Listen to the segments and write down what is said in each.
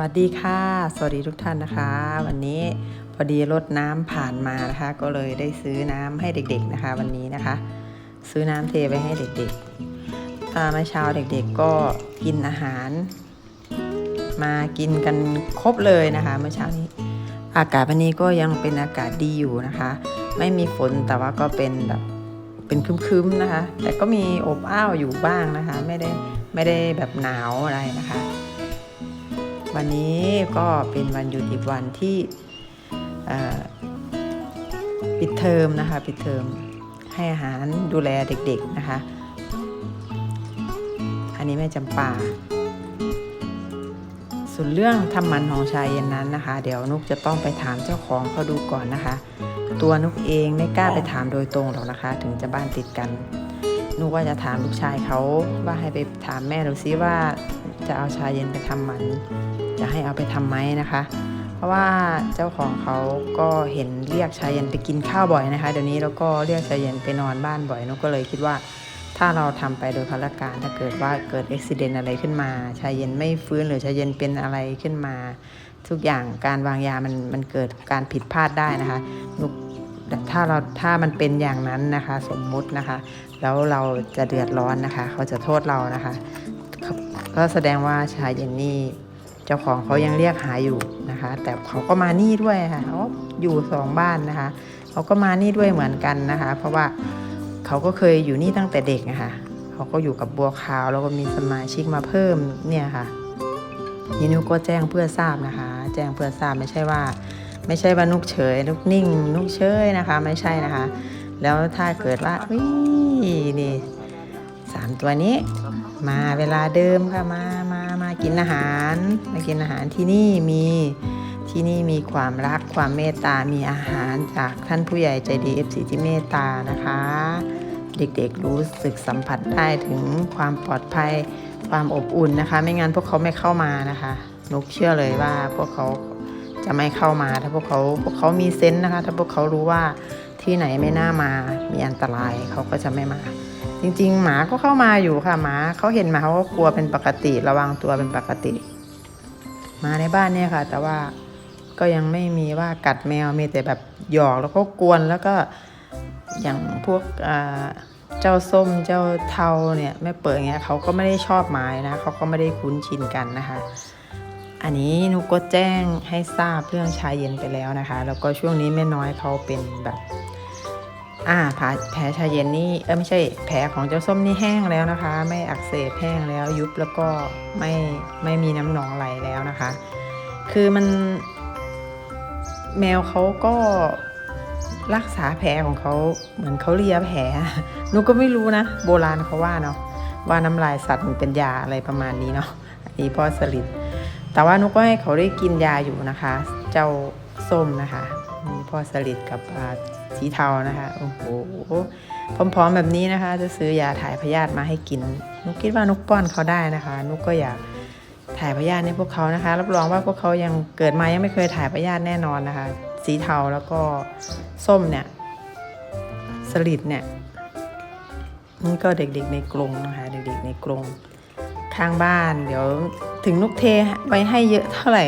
วัสดีค่ะ สวัสดีทุกท่านนะคะ วันนี้พอดีรถน้ำผ่านมานะคะ ก็เลยได้ซื้อน้ำให้เด็กๆนะคะ วันนี้นะคะ ซื้อน้ำเทไปให้เด็กๆอ่าเมื่อเช้าเด็กๆก็กินอาหาร มากินกันครบเลยนะคะเมื่อเช้านี้ อากาศวันนี้ก็ยังเป็นอากาศดีอยู่นะคะ ไม่มีฝนแต่ว่าก็เป็นแบบเป็นคึ้มๆนะคะ แต่ก็มีอบอ้าวอยู่บ้างนะคะ ไม่ได้ไม่ได้แบบหนาวอะไรนะคะ วันนี้ก็เป็นวันหยุดอีกวันที่ปิดเทอมนะคะปิดเทอมให้อาหารดูแลเด็กๆนะคะ อันนี้แม่จำปาส่วนเรื่องทำมันของชายเย็นนั้นนะคะ เดี๋ยวนุกจะต้องไปถามเจ้าของเขาดูก่อนนะคะ ตัวนุกเองไม่กล้าไปถามโดยตรงหรอกนะคะ ถึงจะบ้านติดกัน นุกว่าจะถามลูกชายเขาว่าให้ไปถามแม่ดูซิว่าจะเอาชายเย็นไปทำหมัน จะให้เอาไปทำไหมนะคะ เพราะว่าเจ้าของเขาก็เห็นเรียกชายเย็นไปกินข้าวบ่อยนะคะ เดี๋ยวนี้แล้วก็เรียกชายเย็นไปนอนบ้านบ่อยนุก็เลยคิดว่า ถ้าเราทำไปโดยพลการถ้าเกิดว่าเกิดอุบิเหตุอะไรขึ้นมา ชายเย็นไม่ฟื้นหรือชายเย็นเป็นอะไรขึ้นมา ทุกอย่างการวางยามันมันเกิดการผิดพลาดได้นะคะนุก ถ้าเราถ้ามันเป็นอย่างนั้นนะคะ สมมุตินะคะ แล้วเราจะเดือดร้อนนะคะ เขาจะโทษเรานะคะ ก็แสดงว่าชายเยนนี่เจ้าของเขายังเรียกหาอยู่นะคะ แต่เขาก็มานี่ด้วยค่ะเขาอยู่สองบ้านนะคะ เขาก็มานี่ด้วยเหมือนกันนะคะ เพราะว่าเขาก็เคยอยู่นี่ตั้งแต่เด็กนะคะเขาก็อยู่กับบัวขาวแล้วก็มีสมาชิกมาเพิ่มเนี่ยค่ะยินุก็แจ้งเพื่อทราบนะคะ แจ้งเพื่อทราบไม่ใช่ว่า ไม่ใช่ว่านุกเฉยนุกนิ่งนุกเฉยนะคะ ไม่ใช่นะคะ แล้วถ้าเกิดว่าอุ้ยนี่สามตัวนี้ มาเวลาเดิมค่ะมามามากินอาหาร มากินอาหารที่นี่มีที่นี่มีความรักความเมตตา มีอาหารจากท่านผู้ใหญ่ใจดีเอฟซีที่เมตตานะคะ เด็กๆรู้สึกสัมผัสได้ถึงความปลอดภัยความอบอุ่นนะคะ ไม่งั้นพวกเขาไม่เข้ามานะคะนุกเชื่อเลยว่าพวกเขา จะไม่เข้ามาถ้าพวกเขาพวกเขามีเซนส์นะคะ ถ้าพวกเขารู้ว่าที่ไหนไม่น่ามา มีอันตรายเขาก็จะไม่มา จริง ๆ หมาก็เข้ามาอยู่ค่ะหมาเขาเห็นหมาเขาก็กลัวเป็นปกติระวังตัวเป็นปกติ มาในบ้านเนี่ยค่ะ แต่ว่าก็ยังไม่มีว่ากัดแมวมีแต่แบบหยอกแล้วก็กวนแล้วก็อย่างพวกเจ้าส้มเจ้าเทาเนี่ยแม่เปิดเงี้ยเขาก็ไม่ได้ชอบไม้นะเขาก็ไม่ได้คุ้นชินกันนะคะ อันนี้นุกก็แจ้งให้ทราบเรื่องชายเย็นไปแล้วนะคะ แล้วก็ช่วงนี้แม่น้อยเขาเป็นแบบอ่าแผลชายเย็นนี่เออไม่ใช่แผลของเจ้าส้มนี่แห้งแล้วนะคะ ไม่อักเสบแห้งแล้วยุบแล้วก็ไม่ไม่มีน้ำหนองไหลแล้วนะคะ คือมัน แมวเขาก็รักษาแผลของเขาเหมือนเขาเลียแผลนุกก็ไม่รู้นะ โบราณเขาว่าเนาะว่าน้ำลายสัตว์มันเป็นยาอะไรประมาณนี้เนาะอันนี้พ่อสลิด แต่ว่านุกก็ให้เขาได้กินยาอยู่นะคะ เจ้าส้มนะคะมีพ่อสลิดกับสีเทานะคะโอ้โหพร้อมๆแบบนี้นะคะ จะซื้อยาถ่ายพยาธิมาให้กิน นุกคิดว่านุกป้อนเขาได้นะคะ นุกก็อยากถ่ายพยาธิให้พวกเขานะคะ รับรองว่าพวกเขายังเกิดมายังไม่เคยถ่ายพยาธิแน่นอนนะคะ สีเทาแล้วก็ส้มเนี่ยสลิดเนี่ยนี่ก็เด็กๆในกรงนะคะ เด็กๆในกรง ข้างบ้าน เดี๋ยวถึงนุกเทไว้ให้เยอะเท่าไหร่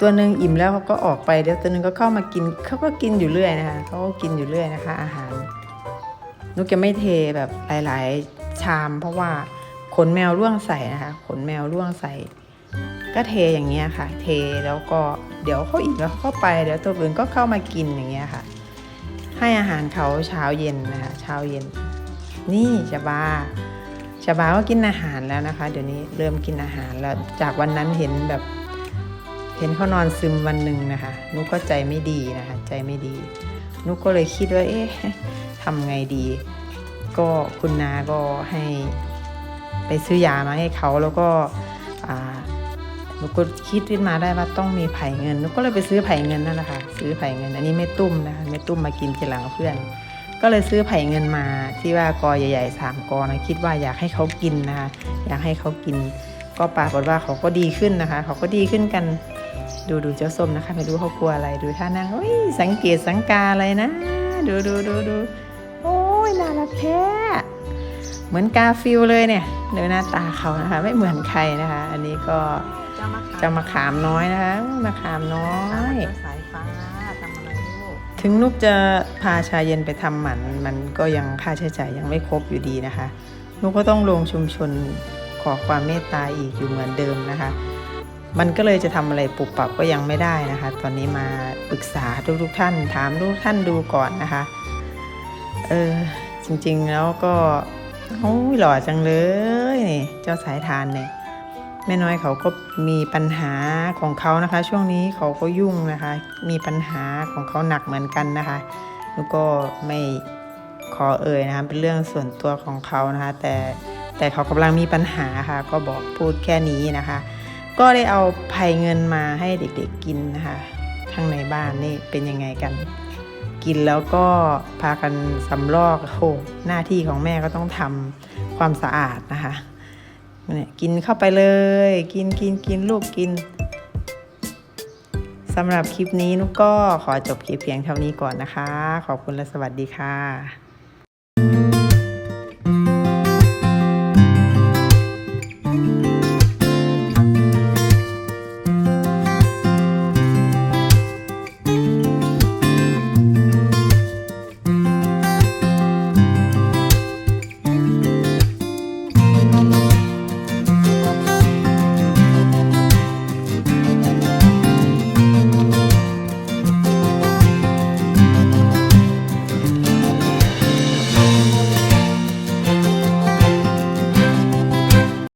ตัวหนึ่งอิ่มแล้วเขาก็ออกไปเดี๋ยวตัวหนึ่งก็เข้ามากินเขาก็กินอยู่เรื่อยนะคะเขาก็กินอยู่เรื่อยนะคะ อาหารนุกจะไม่เทแบบหลายๆชาม เพราะว่าขนแมวร่วงใส่นะคะขนแมวร่วงใส่ ก็เทอย่างเงี้ยค่ะ เทแล้วก็เดี๋ยวเขาอิ่มแล้วเขาไปเดี๋ยวตัวอื่นก็เข้ามากินอย่างเงี้ยค่ะ ให้อาหารเขาเช้าเย็นนะคะเช้าเย็น นี่ชาบา ชาบาก็กินอาหารแล้วนะคะ เดี๋ยวนี้เริ่มกินอาหารแล้วจากวันนั้นเห็นแบบเห็นเขานอนซึมวันหนึ่งนะคะนุกก็ใจไม่ดีนะคะ ใจไม่ดี นุกก็เลยคิดว่า เอ๊ะทำไงดี ก็คุณนาก็ให้ไปซื้อยามาให้เขาแล้วก็นุกก็คิดขึ้นมาได้ว่าต้องมีไผ่เงินนุกก็เลยไปซื้อไผ่เงินนั่นแหละค่ะซื้อไผ่เงิน อันนี้ไม่ตุ้มนะคะไม่ตุ้มมากินทีหลังเพื่อน ก็เลยซื้อไผ่เงินมาที่ว่ากอใหญ่ๆสามกอนะคิดว่าอยากให้เขากินนะคะอยากให้เขากิน ก็ปรากฏว่าเขาก็ดีขึ้นนะคะ เขาก็ดีขึ้นกัน ดูดูเจ้าส้มนะคะ ไม่รู้เขากลัวอะไรดูท่านั่งอ้ยสังเกตสังกาอะไรนะ ดูดูดูดูโอ้ยน่ารักแท้เหมือนกาฟิลเลยเนี่ยเดี๋ยวหน้าตาเขานะคะ ไม่เหมือนใครนะคะ อันนี้ก็จะมาขามน้อยนะคะมาขามน้อยสายฟ้า ถึงนุกจะพาชาเย็นไปทำหมัน มันก็ยังค่าใช้จ่ายยังไม่ครบอยู่ดีนะคะ นุกก็ต้องลงชุมชนขอความเมตตาอีกอยู่เหมือนเดิมนะคะ มันก็เลยจะทำอะไรปุบปับก็ยังไม่ได้นะคะ ตอนนี้มาปรึกษาทุกทุกๆท่าน ถามทุกท่านดูก่อนนะคะ เออจริงๆแล้วก็โอ้ยหล่อจังเลยนี่เจ้าสายทานเนี่ย ม่น้อยเขาก็มีปัญหาของเขานะคะ ช่วงนี้เขาก็ยุ่งนะคะ มีปัญหาของเขาหนักเหมือนกันนะคะแล้วก็ไม่ขอเอ่ยนะคะเป็นเรื่องส่วนตัวของเขานะคะ แต่แต่เขากำลังมีปัญหาค่ะ ก็บอกพูดแค่นี้นะคะ ก็ได้เอาไผ่เงินมาให้เด็กๆกินนะคะข้างในบ้านนี่เป็นยังไงกัน กินแล้วก็พากันสำรอกโหหน้าที่ของแม่ก็ต้องทำความสะอาดนะคะ นี่ยกินเข้าไปเลย กินกินกินลูกกินสำหรับคลิปนี้นุกก็ขอจบคลิปเพียงเท่านี้ก่อนนะคะ ขอบคุณและสวัสดีค่ะ